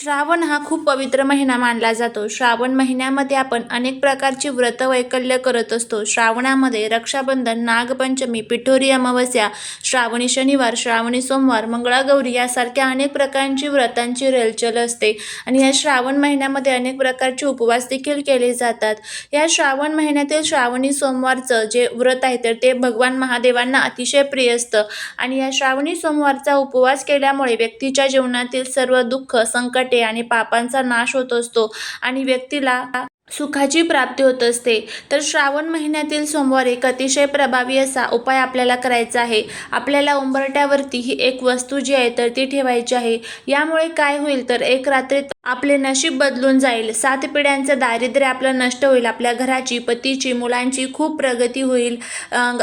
श्रावण हा खूप पवित्र महिना मानला जातो. श्रावण महिन्यामध्ये आपण अनेक प्रकारची व्रत वैकल्य करत असतो. श्रावणामध्ये रक्षाबंधन नागपंचमी पिठोरी अमावस्या श्रावणी शनिवार श्रावणी सोमवार मंगळागौरी यासारख्या अनेक प्रकारची व्रतांची रेलचल असते आणि या श्रावण महिन्यामध्ये अनेक प्रकारचे उपवास देखील केले जातात. या श्रावण महिन्यातील श्रावणी सोमवारचं जे व्रत आहे तर ते भगवान महादेवांना अतिशय प्रिय असतं. आणि या श्रावणी सोमवारचा उपवास केल्यामुळे व्यक्तीच्या जीवनातील सर्व दुःख संकट आणि पापांचा नाश होत असतो. आणि व्यक्तीला सुखाची प्राप्ती होत असते. तर श्रावण महिन्यातील सोमवार एक अतिशय प्रभावी असा उपाय आपल्याला करायचा आहे. आपल्याला उंबरट्यावरती ही एक वस्तू जी आहे तर ती ठेवायची आहे. यामुळे काय होईल तर एक रात्रीत आपले नशीब बदलून जाईल. सात पिढ्यांचं दारिद्र्य आपलं नष्ट होईल. आपल्या घराची पतीची मुलांची खूप प्रगती होईल.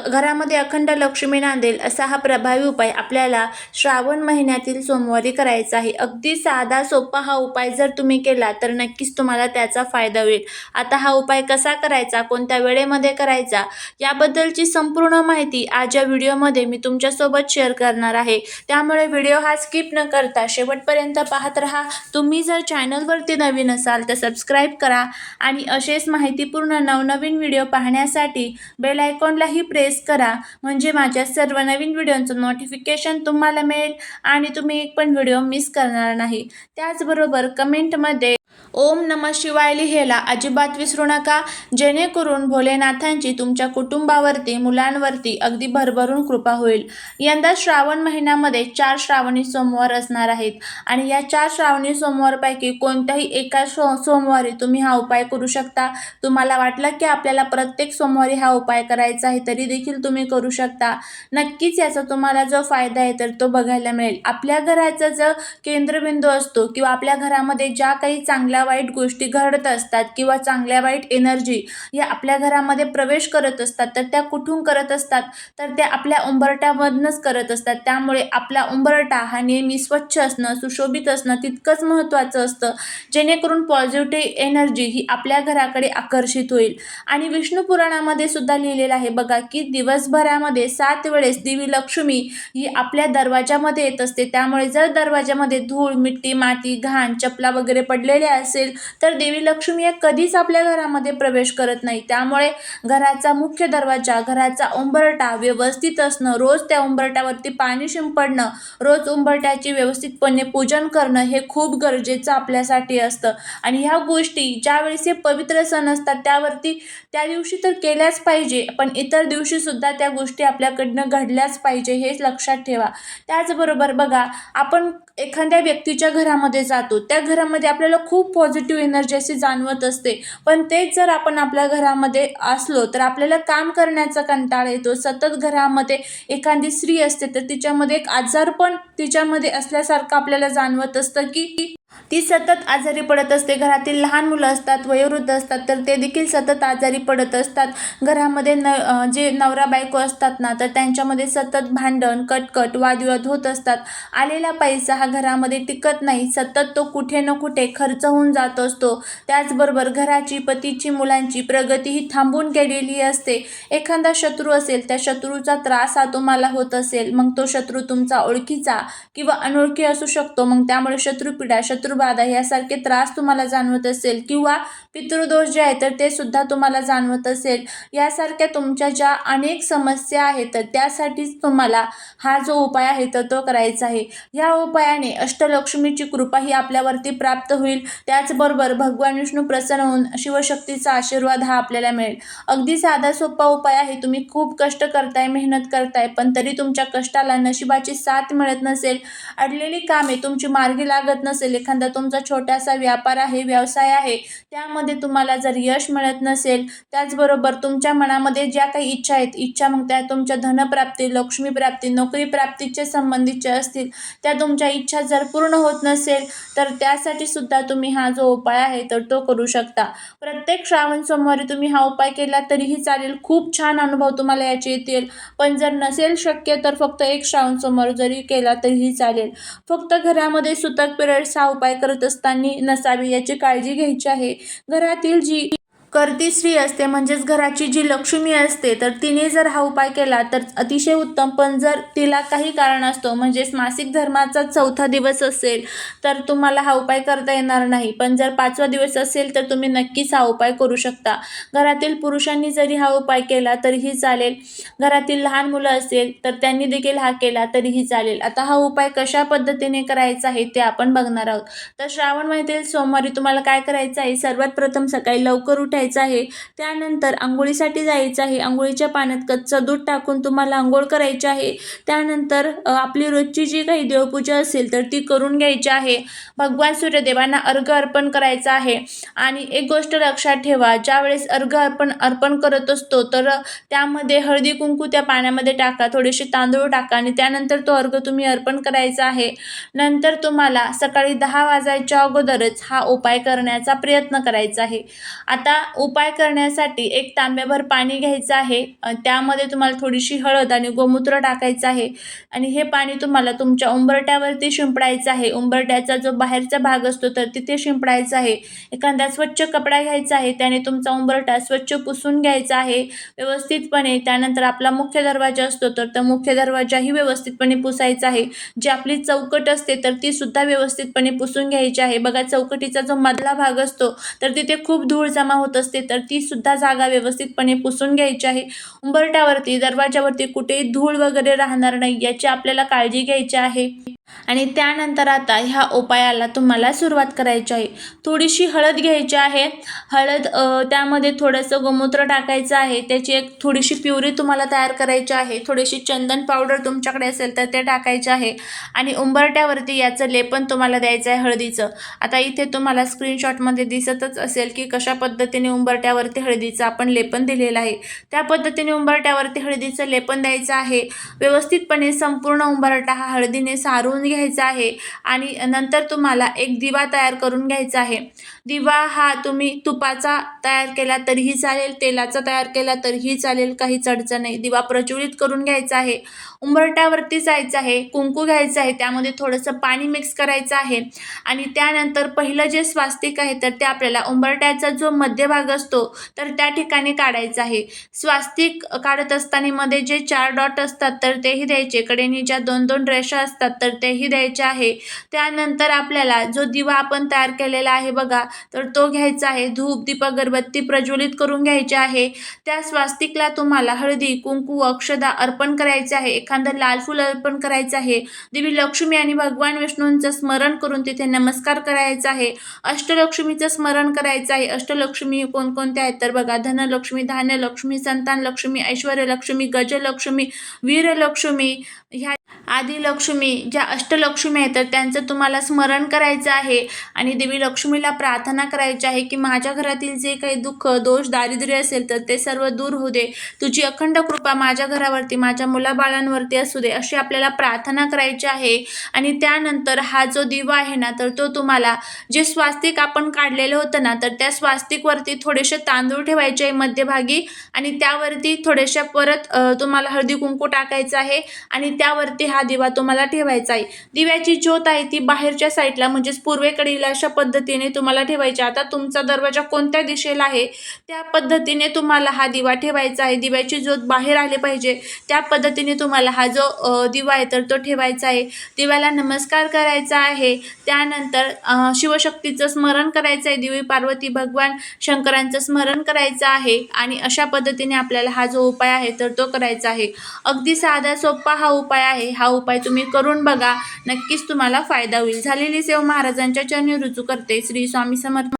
घरामध्ये अखंड लक्ष्मी नांदेल असा हा प्रभावी उपाय आपल्याला श्रावण महिन्यातील सोमवारी करायचा आहे. अगदी साधा सोपा हा उपाय जर तुम्ही केला तर नक्कीच तुम्हाला त्याचा फायदा होईल. आता हा उपाय कसा करायचा? कोणत्या वेळेमध्ये करायचा? याबद्दलची संपूर्ण माहिती आज या व्हिडिओमध्ये मी तुमच्यासोबत शेअर करणार आहे. त्यामुळे व्हिडिओ हा स्किप न करता शेवटपर्यंत पाहत राहा. तुम्ही जर चॅनलवरती नवीन असाल तर सबस्क्राईब करा आणि असेच माहितीपूर्ण नवनवीन व्हिडिओ पाहण्यासाठी बेल आयकॉनलाही प्रेस करा. म्हणजे माझ्या सर्व नवीन व्हिडिओचं नोटिफिकेशन तुम्हाला मिळेल आणि तुम्ही एक पण व्हिडिओ मिस करणार नाही. त्याचबरोबर कमेंटमध्ये ओम नम शिवाय लिहायला अजिबात विसरू नका. जेणेकरून भोलेनाथांची तुमच्या कुटुंबावरती मुलांवरती अगदी भरभरून कृपा होईल. यंदा श्रावण महिन्यामध्ये चार श्रावणी सोमवार असणार आहेत आणि या चार श्रावणी सोमवारपैकी कोणत्याही एका सो सोमवारी तुम्ही हा उपाय करू शकता. तुम्हाला वाटलं की आपल्याला प्रत्येक सोमवारी हा उपाय करायचा आहे तरी देखील तुम्ही करू शकता. नक्कीच याचा तुम्हाला जो फायदा आहे तर तो बघायला मिळेल. आपल्या घराचा जो केंद्रबिंदू असतो किंवा आपल्या घरामध्ये ज्या काही चांगल्या वाईट गोष्टी घडत असतात किंवा चांगल्या वाईट एनर्जी या आपल्या घरामध्ये प्रवेश करत असतात तर त्या कुठून करत असतात? तर त्या आपल्या उंबरट्यामधनंच करत असतात. त्यामुळे आपला उंबरटा हा नेहमी स्वच्छ असणं सुशोभित असणं तितकंच महत्त्वाचं असतं. जेणेकरून पॉझिटिव्ह एनर्जी ही आपल्या घराकडे आकर्षित होईल. आणि विष्णू पुराणामध्ये सुद्धा लिहिलेलं आहे बघा की दिवसभरामध्ये सात वेळेस देवी लक्ष्मी ही आपल्या दरवाजामध्ये येत असते. त्यामुळे जर दरवाजामध्ये धूळ मिट्टी माती घाण चपला वगैरे पडलेल्या असेल तर देवी लक्ष्मी या कधीच आपल्या घरामध्ये प्रवेश करत नाही. त्यामुळे घराचा मुख्य दरवाजा घराचा उंबरटा व्यवस्थित असणं रोज त्या उंबरट्यावरती पाणी शिंपडणं रोज उंबरट्याची व्यवस्थितपणे पूजन करणं हे खूप गरजेचं आपल्यासाठी असतं. आणि ह्या गोष्टी ज्यावेळेस हे पवित्र सण असतात त्यावरती त्या दिवशी तर केल्याच पाहिजे पण इतर दिवशीसुद्धा त्या गोष्टी आपल्याकडनं घडल्याच पाहिजे हेच लक्षात ठेवा. त्याचबरोबर बघा आपण एखाद्या व्यक्तीच्या घरामध्ये जातो त्या घरामध्ये आपल्याला खूप पॉझिटिव्ह एनर्जी अशी जाणवत असते. पण तेच जर आपण आपल्या घरामध्ये असलो तर आपल्याला काम करण्याचा कंटाळा येतो. सतत घरामध्ये एखादी स्त्री असते तर तिच्यामध्ये एक आजारपण तिच्यामध्ये असल्यासारखं आपल्याला जाणवत असतं की ती सतत आजारी पडत असते. घरातील लहान मुलं असतात वयोवृद्ध असतात तर ते देखील सतत आजारी पडत असतात. घरामध्ये न जे नवरा बायको असतात ना तर त्यांच्यामध्ये सतत भांडण कटकट वादविवाद होत असतात. आलेला पैसा हा घरामध्ये टिकत नाही. सतत तो कुठे न कुठे खर्च होऊन जात असतो. त्याचबरोबर घराची पतीची मुलांची प्रगती ही थांबून गेलेली असते. एखादा शत्रू असेल त्या शत्रूचा त्रास हा तुम्हाला होत असेल. मग तो शत्रू तुमचा ओळखीचा किंवा अनोळखी असू शकतो. मग त्यामुळे शत्रुपीडा शत्रुबाधा यासारखे त्रास तुम्हाला जाणवत असेल किंवा पितृदोष जे आहे तर ते सुद्धा तुम्हाला जाणवत असेल यासारख्या तुमच्या ज्या अनेक समस्या आहेत तर त्यासाठीच तुम्हाला हा जो उपाय आहे तर तो करायचा आहे. या उपायाने अष्टलक्ष्मीची कृपा ही आपल्यावरती प्राप्त होईल. त्याचबरोबर भगवान विष्णू प्रसन्न होऊन शिवशक्तीचा आशीर्वाद हा आपल्याला मिळेल. अगदी साधा सोपा उपाय आहे. तुम्ही खूप कष्ट करताय मेहनत करताय पण तरी तुमच्या कष्टाला नशिबाची साथ मिळत नसेल. अडलेली कामे तुमची मार्गी लागत नसेल. एखादा तुमचा छोटासा व्यापार आहे व्यवसाय आहे त्यामध्ये तुम्हाला जर यश मिळत नसेल त्याचबरोबर तुमच्या मनामध्ये ज्या काही इच्छा आहेत इच्छा मग त्या तुमच्या धनप्राप्ती लक्ष्मीप्राप्ती नोकरी प्राप्तीचे संबंधीचे असतील त्या तुमच्या इच्छा जर पूर्ण होत नसेल तर त्यासाठी सुद्धा तुम्ही हा जो उपाय आहे तर तो करू शकता. प्रत्येक श्रावण सोमवारी तुम्ही हा उपाय केला तरीही चालेल. खूप छान अनुभव तुम्हाला याचे येतील. पण जर नसेल शक्य तर फक्त एक श्रावण सोमवार जरी केला तरीही चालेल. फक्त घरामध्ये सुतक पिरियड्स हा उपाय करत असताना नसावी याची काळजी घ्यायची आहे. घरातील जी करती स्त्री असते म्हणजेच घराची जी लक्ष्मी असते तर तिने जर हा उपाय केला तर अतिशय उत्तम. पण जर तिला काही कारण असतो म्हणजेच मासिक धर्माचा चौथा दिवस असेल तर तुम्हाला हा उपाय करता येणार नाही. पण जर पाचवा दिवस असेल तर तुम्ही नक्कीच हा उपाय करू शकता. घरातील पुरुषांनी जरी हा उपाय केला तरीही चालेल. घरातील लहान मुलं असेल तर त्यांनी देखील हा केला तरीही चालेल. आता हा उपाय कशा पद्धतीने करायचा आहे ते आपण बघणार आहोत. तर श्रावण महिन्यातील सोमवारी तुम्हाला काय करायचं आहे? सर्वात प्रथम सकाळी लवकर उठायचं आहे. त्यानंतर आंघोळीसाठी जायचं आहे. आंघोळीच्या पाण्यात कच्चं दूध टाकून तुम्हाला आंघोळ करायची आहे. त्यानंतर आपली रोजची जी काही देवपूजा असेल तर ती करून घ्यायची आहे. भगवान सूर्यदेवांना अर्घ अर्पण करायचं आहे. आणि एक गोष्ट लक्षात ठेवा ज्यावेळेस अर्घ अर्पण अर्पण करत असतो तर त्यामध्ये हळदी कुंकू त्या पाण्यामध्ये टाका थोडेसे तांदूळ टाका आणि त्यानंतर तो अर्घ तुम्ही अर्पण करायचा आहे. नंतर तुम्हाला सकाळी दहा वाजायच्या अगोदरच हा उपाय करण्याचा प्रयत्न करायचा आहे. आता उपाय करण्यासाठी एक तांब्याभर पाणी घ्यायचं आहे. त्यामध्ये तुम्हाला थोडीशी हळद आणि गोमूत्र टाकायचं आहे. आणि हे पाणी तुम्हाला तुमच्या उंबरट्यावरती शिंपडायचं आहे. उंबरट्याचा जो बाहेरचा भाग असतो तर तिथे शिंपडायचा आहे. एखादा स्वच्छ कपडा घ्यायचा आहे. त्याने तुमचा उंबरटा स्वच्छ पुसून घ्यायचा आहे. व्यवस्थितपणे त्यानंतर आपला मुख्य दरवाजा असतो तर तो मुख्य दरवाजाही व्यवस्थितपणे पुसायचा आहे. जी आपली चौकट असते तर ती सुद्धा व्यवस्थितपणे पुसून घ्यायची आहे. बघा चौकटीचा जो मधला भाग असतो तर तिथे खूप धूळ जमा होत असते तर ती सुद्धा जागा व्यवस्थितपणे पुसून घ्यायची आहे. उंबरट्यावरती दरवाज्यावरती कुठेही धूळ वगैरे राहणार नाही याची आपल्याला काळजी घ्यायची आहे. आणि त्यानंतर आता ह्या उपायाला तुम्हाला सुरुवात करायची आहे. थोडीशी हळद घ्यायची आहे. हळद त्यामध्ये थोडंसं गोमूत्र टाकायचं आहे. त्याची एक थोडीशी प्युरी तुम्हाला तयार करायची आहे. थोडीशी चंदन पावडर तुमच्याकडे असेल तर ते टाकायचे आहे. आणि उंबरट्यावरती याचं लेपन तुम्हाला द्यायचं आहे हळदीचं. आता इथे तुम्हाला स्क्रीनशॉटमध्ये दिसतच असेल की कशा पद्धतीने उंबरट्यावरती हळदीचं आपण लेपन दिलेलं आहे. त्या पद्धतीने उंबरट्यावरती हळदीचं लेपन द्यायचं आहे. व्यवस्थितपणे संपूर्ण उंबरटा हा हळदीने सारून घ्यायचा आहे आणि नंतर तुम्हाला एक दिवा तयार करून घ्यायचा आहे. दिवा हा तुम्ही तुपाचा तयार केला तरीही चालेल तेलाचा तयार केला तरीही चालेल काहीच अडचण नाही. दिवा प्रज्वलित करून घ्यायचा आहे. उंबरट्यावरती जायचं आहे कुंकू घ्यायचं आहे त्यामध्ये थोडंसं पाणी मिक्स करायचं आहे आणि त्यानंतर पहिलं जे स्वास्तिक आहे तर ते आपल्याला उंबरट्याचा जो मध्यभाग असतो तर त्या ठिकाणी काढायचा आहे. स्वास्तिक काढत असताना मध्ये जे चार डॉट असतात तर तेही द्यायचे. कडेने ज्या दोन दोन रेषा असतात तर तेही द्यायचे आहे. त्यानंतर आपल्याला जो दिवा आपण तयार केलेला आहे बघा तर तो घ्यायचा आहे. धूप दीप अगरबत्ती प्रज्वलित करून घ्यायची आहे. त्या स्वास्तिकला तुम्हाला हळदी कुंकू अक्षदा अर्पण करायचे आहे. एखादं लाल फूल अर्पण करायचं आहे. देवी लक्ष्मी आणि भगवान विष्णूंचं स्मरण करून तिथे नमस्कार करायचा आहे. अष्टलक्ष्मीचं स्मरण करायचं आहे. अष्टलक्ष्मी कोणकोणत्या आहेत तर बघा धनलक्ष्मी धान्यलक्ष्मी संतान लक्ष्मी ऐश्वर्यलक्ष्मी गजलक्ष्मी वीरलक्ष्मी ह्या आदी लक्ष्मी ज्या अष्टलक्ष्मी आहेत तर त्यांचं तुम्हाला स्मरण करायचं आहे आणि देवी लक्ष्मीला प्रार्थना करायची आहे की माझ्या घरातील जे काही दुःख दोष दारिद्र्य असेल तर ते सर्व दूर होऊ दे. तुझी अखंड कृपा माझ्या घरावरती माझ्या मुलाबाळांवरती असू दे अशी आपल्याला प्रार्थना करायची आहे. आणि त्यानंतर हा जो दिवा आहे ना तर तो तुम्हाला जे स्वास्तिक आपण काढलेलं होतं ना तर त्या स्वास्तिकवरती थोडेसे तांदूळ ठेवायचे आहे मध्यभागी आणि त्यावरती थोडेशा परत तुम्हाला हळदी कुंकू टाकायचं आहे आणि त्यावरती हा हा दिवा तुम्हाला ठेवायचा आहे. दिव्याची ज्योत आहे ती बाहेरच्या साईडला म्हणजेच पूर्वेकडील अशा पद्धतीने तुम्हाला ठेवायची. आता तुमचा दरवाजा कोणत्या दिशेला आहे? त्या पद्धतीने तुम्हाला हा दिवा ठेवायचा आहे. दिव्याची ज्योत बाहेर आले पाहिजे. त्या पद्धतीने तुम्हाला हा जो दिवा आहे तर तो ठेवायचा आहे. दिव्याला नमस्कार करायचा आहे. त्यानंतर शिवशक्तीचं स्मरण करायचं आहे. देवी पार्वती भगवान शंकरांचं स्मरण करायचं आहे. आणि अशा पद्धतीने आपल्याला हा जो उपाय आहे तर तो करायचा आहे. अगदी साधा सोपा हा उपाय आहे. हा हा उपाय तुम्ही करून बघा. नक्कीच तुम्हाला फायदा होईल. झालेली सेवा महाराजांच्या चरणी रुजू करते. श्री स्वामी समर्थ